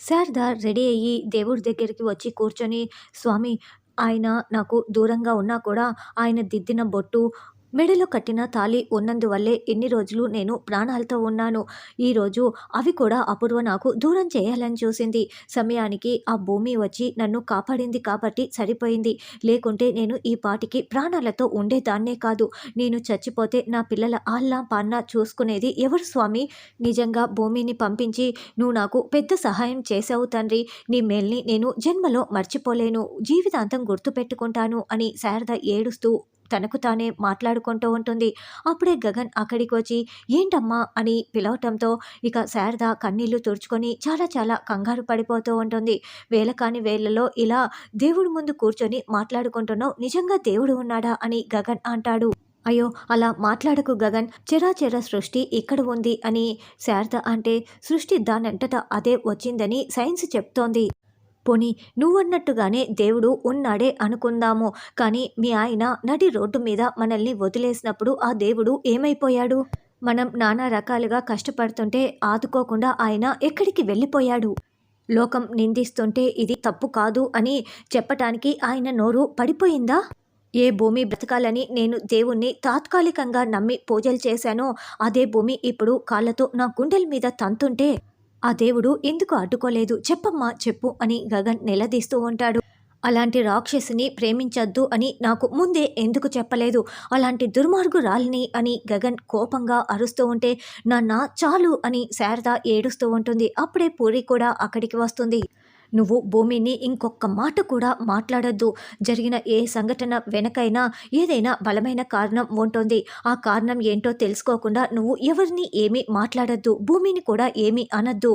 Sharada ready అయ్యి దేవుడి దగ్గరికి వచ్చి కూర్చొని, స్వామి ఆయన నాకు దూరంగా ఉన్నా కూడా ఆయన దిద్దిన బొట్టు, మెడలో కట్టిన తాళి ఉన్నందువల్లే ఎన్ని రోజులు నేను ప్రాణాలతో ఉన్నాను. ఈరోజు అవి కూడా అపూర్వ నాకు దూరం చేయాలని చూసింది. సమయానికి ఆ భూమి వచ్చి నన్ను కాపాడింది కాబట్టి సరిపోయింది. లేకుంటే నేను ఈ పాటికి ప్రాణాలతో ఉండేదాన్నే కాదు. నేను చచ్చిపోతే నా పిల్లల ఆల్లా పాన్న చూసుకునేది ఎవరు స్వామి? నిజంగా భూమిని పంపించి నువ్వు నాకు పెద్ద సహాయం చేసావు తండ్రి. నీ మేల్ని నేను జన్మలో మర్చిపోలేను. జీవితాంతం గుర్తుపెట్టుకుంటాను అని శారద ఏడుస్తూ తనకు తానే మాట్లాడుకుంటూ ఉంటుంది. అప్పుడే గగన్ అక్కడికి వచ్చి ఏంటమ్మా అని పిలవటంతో ఇక శారద కన్నీళ్ళు తుడుచుకొని చాలా చాలా కంగారు పడిపోతూ ఉంటుంది. వేలకాని కాని ఇలా దేవుడి ముందు కూర్చొని మాట్లాడుకుంటున్నావు నిజంగా దేవుడు ఉన్నాడా అని గగన్ అంటాడు. అయ్యో అలా మాట్లాడకు గగన్ చెరాచెర సృష్టి ఇక్కడ ఉంది అని శారద అంటే సృష్టి దానంతట అదే వచ్చిందని సైన్స్ చెప్తోంది. పోనీ నువ్వన్నట్టుగానే దేవుడు ఉన్నాడే అనుకుందాము. కానీ మీ ఆయన నడి రోడ్డు మీద మనల్ని వదిలేసినప్పుడు ఆ దేవుడు ఏమైపోయాడు? మనం నానా రకాలుగా కష్టపడుతుంటే ఆదుకోకుండా ఆయన ఎక్కడికి వెళ్ళిపోయాడు? లోకం నిందిస్తుంటే ఇది తప్పు కాదు అని చెప్పటానికి ఆయన నోరు పడిపోయిందా? ఏ భూమి బ్రతకాలని నేను దేవుణ్ణి తాత్కాలికంగా నమ్మి పూజలు చేశానో అదే భూమి ఇప్పుడు కాళ్ళతో నా గుండెల మీద తంతుంటే ఆ దేవుడు ఎందుకు అడ్డుకోలేదు చెప్పమ్మా చెప్పు అని గగన్ నిలదీస్తూ ఉంటాడు. అలాంటి రాక్షసిని ప్రేమించొద్దు అని నాకు ముందే ఎందుకు చెప్పలేదు? అలాంటి దుర్మార్గురాలిని అని గగన్ కోపంగా అరుస్తూ ఉంటే నాన్న చాలు అని శారద ఏడుస్తూ ఉంటుంది. అప్పుడే పూరి కూడా అక్కడికి వస్తుంది. నువ్వు భూమిని ఇంకొక మాట కూడా మాట్లాడద్దు జరిగిన ఏ సంఘటన వెనకైనా ఏదైనా బలమైన కారణం ఉంటుంది. ఆ కారణం ఏంటో తెలుసుకోకుండా నువ్వు ఎవరిని ఏమీ మాట్లాడొద్దు. భూమిని కూడా ఏమీ అనద్దు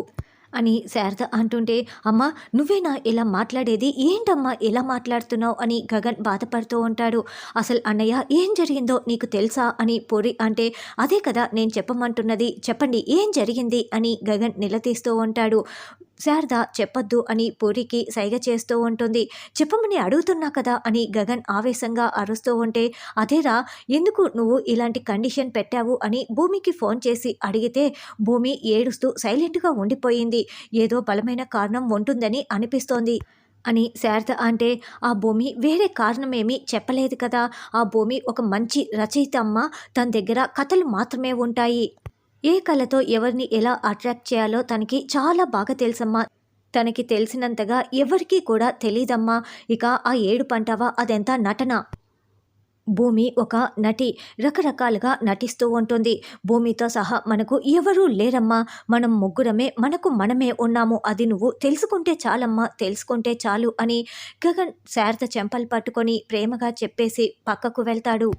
అని శారద అంటుంటే అమ్మా నువ్వేనా ఇలా మాట్లాడేది? ఏంటమ్మా ఎలా మాట్లాడుతున్నావు? అని గగన్ బాధపడుతూ ఉంటాడు. అసలు అన్నయ్య ఏం జరిగిందో నీకు తెలుసా? అని పూరి అంటే అదే కదా నేను చెప్పమంటున్నది. చెప్పండి ఏం జరిగింది? అని గగన్ నిలదీస్తూ ఉంటాడు. శారద చెప్పొద్దు అని పూరికి సైగ చేస్తూ ఉంటుంది. చెప్పమని అడుగుతున్నా కదా? అని గగన్ ఆవేశంగా అరుస్తూ ఉంటే అదేరా ఎందుకు నువ్వు ఇలాంటి కండిషన్ పెట్టావు? అని భూమికి ఫోన్ చేసి అడిగితే భూమి ఏడుస్తూ సైలెంట్గా ఉండిపోయింది. ఏదో బలమైన కారణం ఉంటుందని అనిపిస్తోంది. అని శారద అంటే ఆ భూమి వేరే కారణమేమీ చెప్పలేదు కదా. ఆ భూమి ఒక మంచి రచయిత అమ్మ తన దగ్గర కథలు మాత్రమే ఉంటాయి. ఏ కళతో ఎవరిని ఎలా అట్రాక్ట్ చేయాలో తనకి చాలా బాగా తెలుసమ్మా. తనకి తెలిసినంతగా ఎవరికీ కూడా తెలీదమ్మా. ఇక ఆ ఏడు పంటవా అదెంత నటన? భూమి ఒక నటి రకరకాలుగా నటిస్తూ ఉంటుంది. భూమితో సహా మనకు ఎవరూ లేరమ్మా. మనం ముగ్గురమే మనకు మనమే ఉన్నాము. అది నువ్వు తెలుసుకుంటే చాలమ్మా తెలుసుకుంటే చాలు అని గగన్ శారద చెంపలు పట్టుకొని ప్రేమగా చెప్పేసి పక్కకు వెళ్తాడు.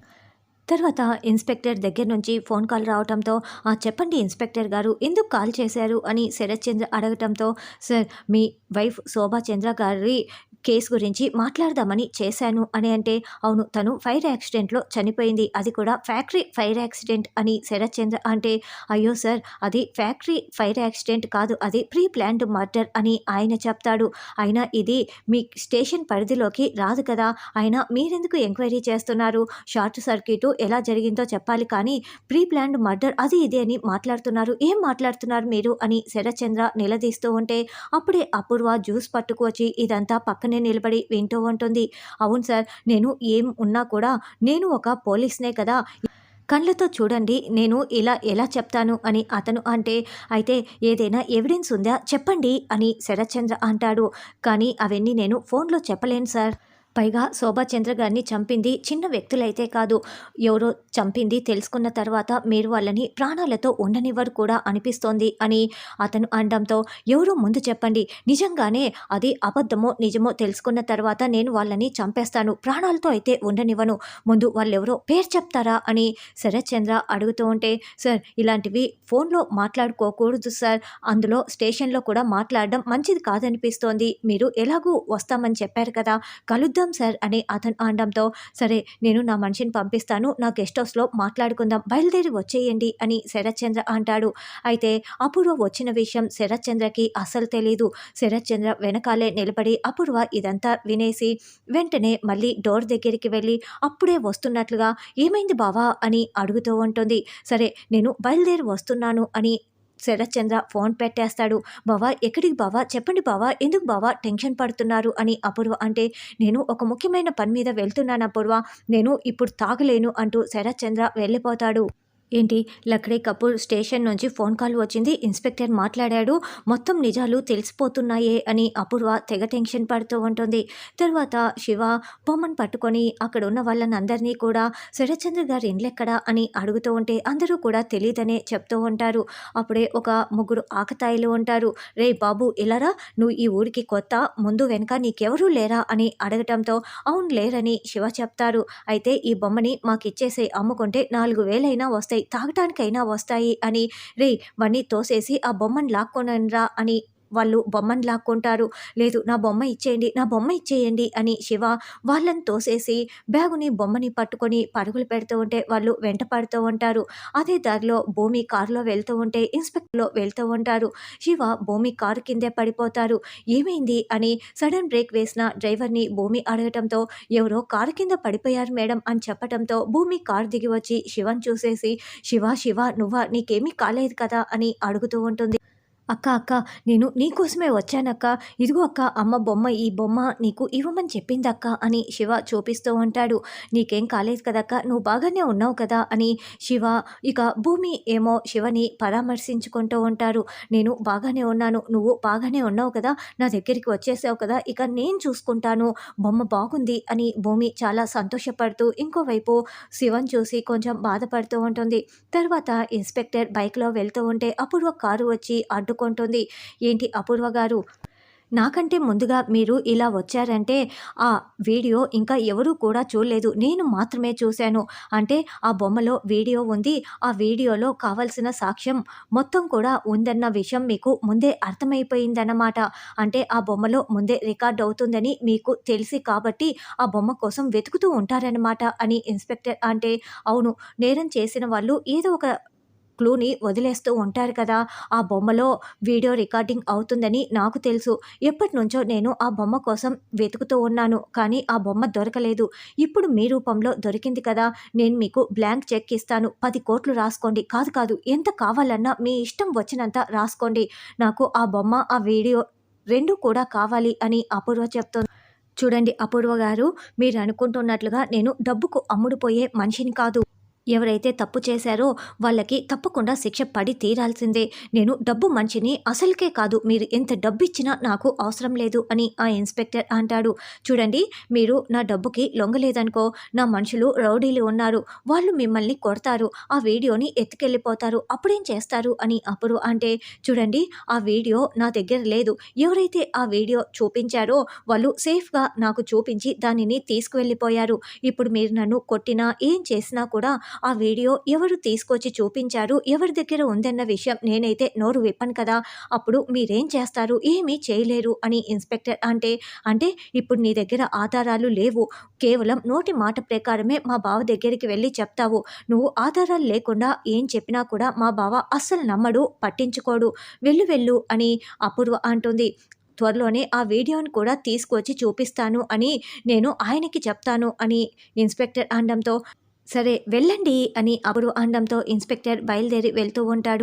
తర్వాత ఇన్స్పెక్టర్ దగ్గర నుంచి ఫోన్ కాల్ రావడంతో ఆ చెప్పండి ఇన్స్పెక్టర్ గారు ఎందుకు కాల్ చేశారు? అని శరత్ చంద్ర అడగటంతో సార్ మీ వైఫ్ శోభా చంద్ర గారి కేసు గురించి మాట్లాడదామని చేశాను అని అంటే అవును తను ఫైర్ యాక్సిడెంట్లో చనిపోయింది. అది కూడా ఫ్యాక్టరీ ఫైర్ యాక్సిడెంట్ అని శరత్ చంద్ర అంటే అయ్యో సార్ అది ఫ్యాక్టరీ ఫైర్ యాక్సిడెంట్ కాదు అది ప్రీ ప్లాన్డ్ మర్డర్ అని ఆయన చెప్తాడు. అయినా ఇది మీ స్టేషన్ పరిధిలోకి రాదు కదా. అయినా మీరెందుకు ఎంక్వైరీ చేస్తున్నారు? షార్ట్ సర్క్యూట్ ఎలా జరిగిందో చెప్పాలి కానీ ప్రీ ప్లాన్డ్ మర్డర్ అది ఇది అని మాట్లాడుతున్నారు. ఏం మాట్లాడుతున్నారు మీరు? అని శరత్చంద్ర నిలదీస్తూ ఉంటే అప్పుడే అపూర్వ జ్యూస్ పట్టుకొచ్చి ఇదంతా పక్కన నిలబడి వింటూ ఉంటుంది. అవును సార్ నేను ఏం ఉన్నా కూడా నేను ఒక పోలీస్నే కదా. కళ్ళతో చూడండి నేను ఇలా ఎలా చెప్తాను అని అతను అంటే అయితే ఏదైనా ఎవిడెన్స్ ఉందా? చెప్పండి అని శరత్చంద్ర అంటాడు. కానీ అవన్నీ నేను ఫోన్లో చెప్పలేను సార్. పైగా శోభాచంద్ర గారిని చంపింది చిన్న వ్యక్తులైతే కాదు. ఎవరో చంపింది తెలుసుకున్న తర్వాత మీరు వాళ్ళని ప్రాణాలతో ఉండనివ్వరు కూడా అనిపిస్తోంది అని అతను అనడంతో ఎవరో ముందు చెప్పండి. నిజంగానే అది అబద్ధమో నిజమో తెలుసుకున్న తర్వాత నేను వాళ్ళని చంపేస్తాను. ప్రాణాలతో అయితే ఉండనివ్వను. ముందు వాళ్ళెవరో పేరు చెప్తారా అని శరత్చంద్ర అడుగుతూ ఉంటే సార్ ఇలాంటివి ఫోన్లో మాట్లాడుకోకూడదు సార్. అందులో స్టేషన్లో కూడా మాట్లాడడం మంచిది కాదనిపిస్తోంది. మీరు ఎలాగూ వస్తామని చెప్పారు కదా. కలుద్దాం సార్ అని అతను అనడంతో సరే నేను నా మనిషిని పంపిస్తాను నా గెస్ట్ హౌస్లో మాట్లాడుకుందాం బయలుదేరి వచ్చేయండి అని శరత్చంద్ర అంటాడు. అయితే అపూర్వ వచ్చిన విషయం శరత్చంద్రకి అస్సలు తెలీదు. శరత్చంద్ర వెనకాలే నిలబడి అపూర్వ ఇదంతా వినేసి వెంటనే మళ్ళీ డోర్ దగ్గరికి వెళ్ళి అప్పుడే వస్తున్నట్లుగా ఏమైంది బావా? అని అడుగుతూ ఉంటుంది. సరే నేను బయలుదేరి వస్తున్నాను అని శరత్చంద్ర ఫోన్ పెట్టేస్తాడు. బావా ఎక్కడికి బావా? చెప్పండి బావా ఎందుకు బావా? టెన్షన్ పడుతున్నారు అని అపూర్వ అంటే నేను ఒక ముఖ్యమైన పని మీద వెళ్తున్నాను అపూర్వ. నేను ఇప్పుడు తాగలేను అంటూ శరత్చంద్ర వెళ్ళిపోతాడు. ఏంటి? లక్డే కపూర్ స్టేషన్ నుంచి ఫోన్ కాల్ వచ్చింది. ఇన్స్పెక్టర్ మాట్లాడాడు. మొత్తం నిజాలు తెలిసిపోతున్నాయే అని అపూర్వ తెగ టెన్షన్ పడుతూ ఉంటుంది. తర్వాత శివ బొమ్మను పట్టుకొని అక్కడ ఉన్న వాళ్ళని అందరినీ కూడా శరత్చంద్ర గారి ఇండ్లెక్కడా అని అడుగుతూ ఉంటే అందరూ కూడా తెలియదనే చెప్తూ ఉంటారు. అప్పుడే ఒక ముగ్గురు ఆకతాయిలు ఉంటారు. రే బాబు ఇలారా నువ్వు ఈ ఊరికి కొత్త. ముందు వెనక నీకెవరూ లేరా? అని అడగటంతో అవును లేరని శివ చెప్తారు. అయితే ఈ బొమ్మని మాకు అమ్ముకుంటే నాలుగు వేలైనా వస్తాయి. తాగటానికైనా వస్తాయి అని రే వన్నీ తోసేసి ఆ బొమ్మను లాక్కొనరా అని వాళ్ళు బొమ్మను లాక్కుంటారు. లేదు నా బొమ్మ ఇచ్చేయండి నా బొమ్మ ఇచ్చేయండి అని శివ వాళ్ళని తోసేసి బ్యాగుని బొమ్మని పట్టుకొని పరుగులు పెడుతూ ఉంటే వాళ్ళు వెంట పడుతూ ఉంటారు. అదే దారిలో భూమి కారులో వెళ్తూ ఉంటే ఇన్స్పెక్టర్లో వెళ్తూ ఉంటారు. శివ భూమి కారు కిందే పడిపోతారు. ఏమైంది అని సడన్ బ్రేక్ వేసిన డ్రైవర్ని భూమి అడగటంతో ఎవరో కారు కింద పడిపోయారు మేడం అని చెప్పడంతో భూమి కారు దిగి వచ్చి శివన్ చూసేసి శివ శివ నువ్వా నీకేమీ కాలేదు కదా అని అడుగుతూ ఉంటుంది. అక్క అక్క నేను నీకోసమే వచ్చానక్క. ఇదిగో అక్క అమ్మ బొమ్మ ఈ బొమ్మ నీకు ఇవ్వమని చెప్పిందక్క అని శివ చూపిస్తూ ఉంటాడు. నీకేం కాలేదు కదక్క నువ్వు బాగానే ఉన్నావు కదా అని శివ ఇక భూమి ఏమో శివని పరామర్శించుకుంటూ ఉంటారు. నేను బాగానే ఉన్నాను నువ్వు బాగానే ఉన్నావు కదా నా దగ్గరికి వచ్చేసావు కదా ఇక నేను చూసుకుంటాను బొమ్మ బాగుంది అని భూమి చాలా సంతోషపడుతూ ఇంకోవైపు శివన్ చూసి కొంచెం బాధపడుతూ ఉంటుంది. తర్వాత ఇన్స్పెక్టర్ బైక్లో వెళ్తూ ఉంటే అపూర్వ కారు వచ్చి అడ్డు అడ్డుకుంటుంది ఏంటి అపూర్వ గారు? నాకంటే ముందుగా మీరు ఇలా వచ్చారంటే ఆ వీడియో ఇంకా ఎవరూ కూడా చూడలేదు. నేను మాత్రమే చూశాను. అంటే ఆ బొమ్మలో వీడియో ఉంది. ఆ వీడియోలో కావలసిన సాక్ష్యం మొత్తం కూడా ఉందన్న విషయం మీకు ముందే అర్థమైపోయిందన్నమాట. అంటే ఆ బొమ్మలో ముందే రికార్డ్ అవుతుందని మీకు తెలిసి కాబట్టి ఆ బొమ్మ కోసం వెతుకుతూ ఉంటారనమాట అని ఇన్స్పెక్టర్ అంటే అవును నేరం చేసిన వాళ్ళు ఏదో ఒక క్లూని వదిలేస్తూ ఉంటారు కదా. ఆ బొమ్మలో వీడియో రికార్డింగ్ అవుతుందని నాకు తెలుసు. ఎప్పటి నుంచో నేను ఆ బొమ్మ కోసం వెతుకుతూ ఉన్నాను కానీ ఆ బొమ్మ దొరకలేదు. ఇప్పుడు మీ రూపంలో దొరికింది కదా. నేను మీకు బ్లాంక్ చెక్ ఇస్తాను. పది కోట్లు రాసుకోండి. కాదు కాదు. ఎంత కావాలన్నా మీ ఇష్టం వచ్చినంత రాసుకోండి. నాకు ఆ బొమ్మ ఆ వీడియో రెండు కూడా కావాలి అని అపూర్వ చెప్తోంది. చూడండి అపూర్వ గారు మీరు అనుకుంటున్నట్లుగా నేను డబ్బుకు అమ్ముడుపోయే మనిషిని కాదు. ఎవరైతే తప్పు చేశారో వాళ్ళకి తప్పకుండా శిక్ష పడి తీరాల్సిందే. నేను డబ్బు మంచిని అసలుకే కాదు మీరు ఎంత డబ్బు ఇచ్చినా నాకు అవసరం లేదు అని ఆ ఇన్స్పెక్టర్ అంటాడు. చూడండి మీరు నా డబ్బుకి లొంగలేదనుకో నా మనుషులు రౌడీలు ఉన్నారు వాళ్ళు మిమ్మల్ని కొడతారు ఆ వీడియోని ఎత్తుకెళ్ళిపోతారు అప్పుడేం చేస్తారు అని అప్పుడు అంటే చూడండి ఆ వీడియో నా దగ్గర లేదు ఎవరైతే ఆ వీడియో చూపించారో వాళ్ళు సేఫ్గా నాకు చూపించి దానిని తీసుకువెళ్ళిపోయారు. ఇప్పుడు మీరు నన్ను కొట్టినా ఏం చేసినా కూడా ఆ వీడియో ఎవరు తీసుకొచ్చి చూపించారు? ఎవరి దగ్గర ఉందన్న విషయం నేనైతే నోరు విప్పను కదా. అప్పుడు మీరేం చేస్తారు? ఏమీ చేయలేరు అని ఇన్స్పెక్టర్ అంటే అంటే ఇప్పుడు నీ దగ్గర ఆధారాలు లేవు. కేవలం నోటి మాట ప్రకారమే మా బావ దగ్గరికి వెళ్ళి చెప్తావు. నువ్వు ఆధారాలు లేకుండా ఏం చెప్పినా కూడా మా బావ అస్సలు నమ్మడు పట్టించుకోడు. వెళ్ళు వెళ్ళు అని అపూర్వ అంటుంది. త్వరలోనే ఆ వీడియోని కూడా తీసుకొచ్చి చూపిస్తాను అని నేను ఆయనకి చెప్తాను అని ఇన్స్పెక్టర్ అనడంతో సరే వెళ్ళండి అని అప్పుడు అనడంతో ఇన్స్పెక్టర్ బయలుదేరి వెళ్తూ ఉంటాడు.